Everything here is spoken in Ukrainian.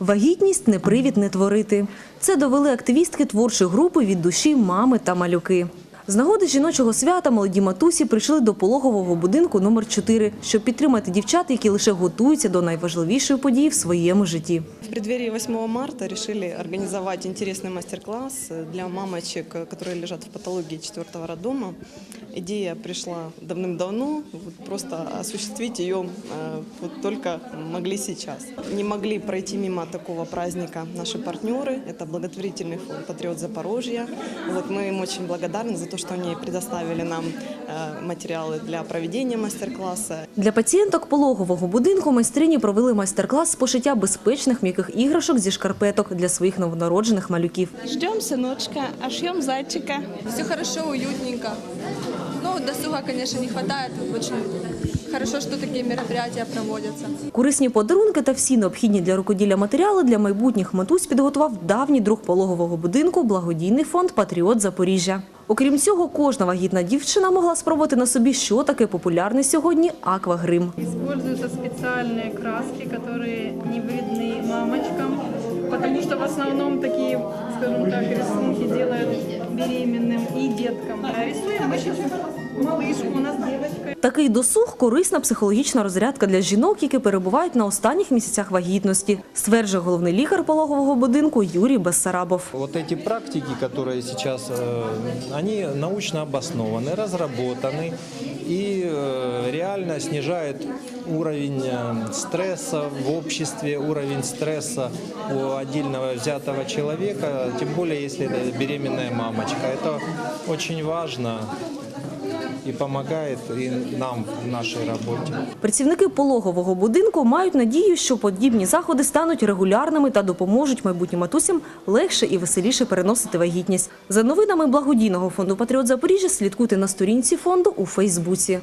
Вагітність не привід не творити. Це довели активістки творчої групи від душі мами та малюки. З нагоди жіночого свята молоді матусі прийшли до пологового будинку номер 4 щоб підтримати дівчат, які лише готуються до найважливішої події в своєму житті. В преддверии 8 марта решили организовать интересный мастер-класс для мамочек, которые лежат в патологии четвертого роддома. Идея пришла давным-давно, вот просто осуществить ее э, вот только могли сейчас. Не могли пройти мимо такого праздника наши партнеры. Это благотворительный фонд «Патриот Запорожья». Вот мы им очень благодарны за то, что они предоставили нам э, материалы для проведения мастер-класса. Для пацієнток пологового будинку майстрині провели майстер-клас з пошиття безпечних м'яких іграшок зі шкарпеток для своїх новонароджених малюків. Ждем сыночка, а шьем зайчика. Все хорошо, уютненько. Ну, досуга, конечно, не хватает. Очень хорошо, что такие мероприятия проводятся. Корисні подарунки та всі необхідні для рукоділля матеріали для майбутніх матусь підготував давній друг пологового будинку благодійний фонд Патріот Запоріжжя. Окрім цього, кожна вагітна дівчина могла спробувати на собі, що таке популярний сьогодні аквагрим. Используются специальные краски, которые не вредны мамочкам, потому что в основном такие, скажем так, рисунки делают беременным и деткам. А рисуем мы сейчас малышку, у нас девочка. Такий досуг корисна психологічна розрядка для жінок, які перебувають на останніх місяцях вагітності, стверджує головний лікар пологового будинку Юрій Бессарабов. Вот эти практики, которые сейчас, э, они научно обоснованы, разработаны и э, реально снижают уровень э, стресса в обществе, уровень стресса у отдельного взятого человека, тем более если это беременная мамочка. Это очень важно и допомагає і нам в нашій роботі. Працівники пологового будинку мають надію, що подібні заходи стануть регулярними та допоможуть майбутнім матусям легше і веселіше переносити вагітність. За новинами благодійного фонду Патріот Запоріжжя слідкуйте на сторінці фонду у Фейсбуці.